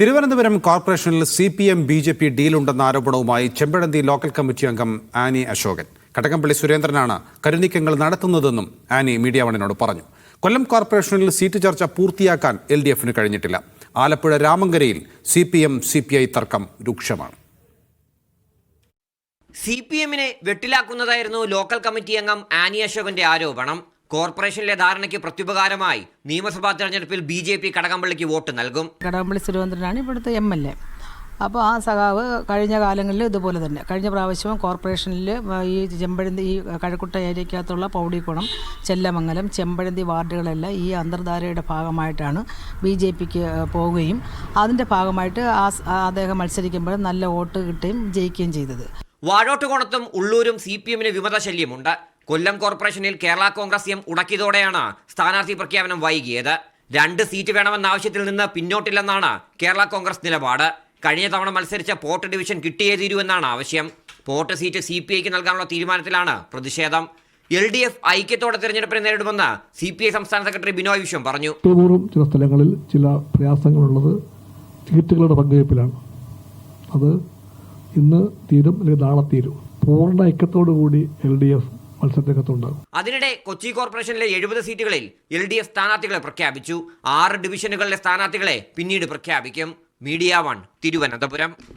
തിരുവനന്തപുരം കോർപ്പറേഷനിൽ C P M B J P ഡീലുണ്ടെന്ന ആരോപണവുമായി Chempazhanthi local committee അംഗം ആനി അശോകൻ. കടകംപള്ളി സുരേന്ദ്രനാണ് കരുനീക്കങ്ങൾ നടത്തുന്നതെന്നും ആനി മീഡിയ വണിനോട് പറഞ്ഞു. കൊല്ലം കോർപ്പറേഷനിൽ സീറ്റ് ചർച്ച പൂർത്തിയാക്കാൻ എൽ ഡി എഫിന് കഴിഞ്ഞിട്ടില്ല. Alappuzha രാമങ്കരയിൽ C P M C P I തർക്കം രൂക്ഷമാണ്. സി പി എമ്മിനെ വെട്ടിലാക്കുന്നതായിരുന്നു ലോക്കൽ കമ്മിറ്റി അംഗം ആനി അശോകന്റെ ആരോപണം. കോർപ്പറേഷനിലെ ധാരണയ്ക്ക് പ്രത്യുപകാരമായി നിയമസഭാ തെരഞ്ഞെടുപ്പിൽ ബി ജെ പി കടകംപള്ളിക്ക് വോട്ട് നൽകും. കടകംപള്ളി സുരേന്ദ്രനാണ് ഇവിടുത്തെ എം എൽ എ. അപ്പോൾ ആ സഖാവ് കഴിഞ്ഞ കാലങ്ങളിൽ ഇതുപോലെ തന്നെ കഴിഞ്ഞ പ്രാവശ്യവും കോർപ്പറേഷനിൽ ഈ ചെമ്പഴന്തി ഈ കഴക്കുട്ട ഏരിയക്കകത്തുള്ള പൗടിക്കുളം ചെല്ലമംഗലം ചെമ്പഴന്തി വാർഡുകളെല്ലാം ഈ അന്തർധാരയുടെ ഭാഗമായിട്ടാണ് ബി ജെ പിക്ക് പോവുകയും അതിന്റെ ഭാഗമായിട്ട് ആ ആ അദ്ദേഹം മത്സരിക്കുമ്പോൾ നല്ല വോട്ട് കിട്ടുകയും ജയിക്കുകയും ചെയ്തത്. വാഴോട്ടുകോണത്തും ഉള്ളൂരും സി പി എമ്മിന് വിമത ശല്യമുണ്ട്. കൊല്ലം കോർപ്പറേഷനിൽ കേരള കോൺഗ്രസ് എം ഉടക്കിയതോടെയാണ് സ്ഥാനാർത്ഥി പ്രഖ്യാപനം വൈകിയത്. രണ്ട് സീറ്റ് വേണമെന്ന ആവശ്യത്തിൽ നിന്ന് പിന്നോട്ടില്ലെന്നാണ് കേരള കോൺഗ്രസ് നിലപാട്. കഴിഞ്ഞ തവണ മത്സരിച്ച പോർട്ട് ഡിവിഷൻ കിട്ടിയേ തീരുവെന്നാണ് ആവശ്യം. പോർട്ട് സീറ്റ് സി പി ഐക്ക് നൽകാനുള്ള തീരുമാനത്തിലാണ് പ്രതിഷേധം. എൽ ഡി എഫ് ഐക്യത്തോടെ തെരഞ്ഞെടുപ്പിനെ നേരിടുമെന്ന് സി പി ഐ സംസ്ഥാന സെക്രട്ടറി ബിനോയ് വിശ്വം പറഞ്ഞു. ചില സ്ഥലങ്ങളിൽ ചില പ്രയാസങ്ങളുള്ളത് സീറ്റുകളുടെ പങ്കുവയ്പ്പിലാണ്. അത് ഇന്ന് തീരും അല്ലെങ്കിൽ നാളെ തീരും. പൂർണ ഐക്യത്തോടു കൂടി എൽ ഡി എഫ് അതിനിടെ കൊച്ചി കോർപ്പറേഷനിലെ എഴുപത് സീറ്റുകളിൽ എൽ ഡി എഫ് സ്ഥാനാർത്ഥികളെ പ്രഖ്യാപിച്ചു. ആറ് ഡിവിഷനുകളിലെ സ്ഥാനാർത്ഥികളെ പിന്നീട് പ്രഖ്യാപിക്കും. Media One Thiruvananthapuram.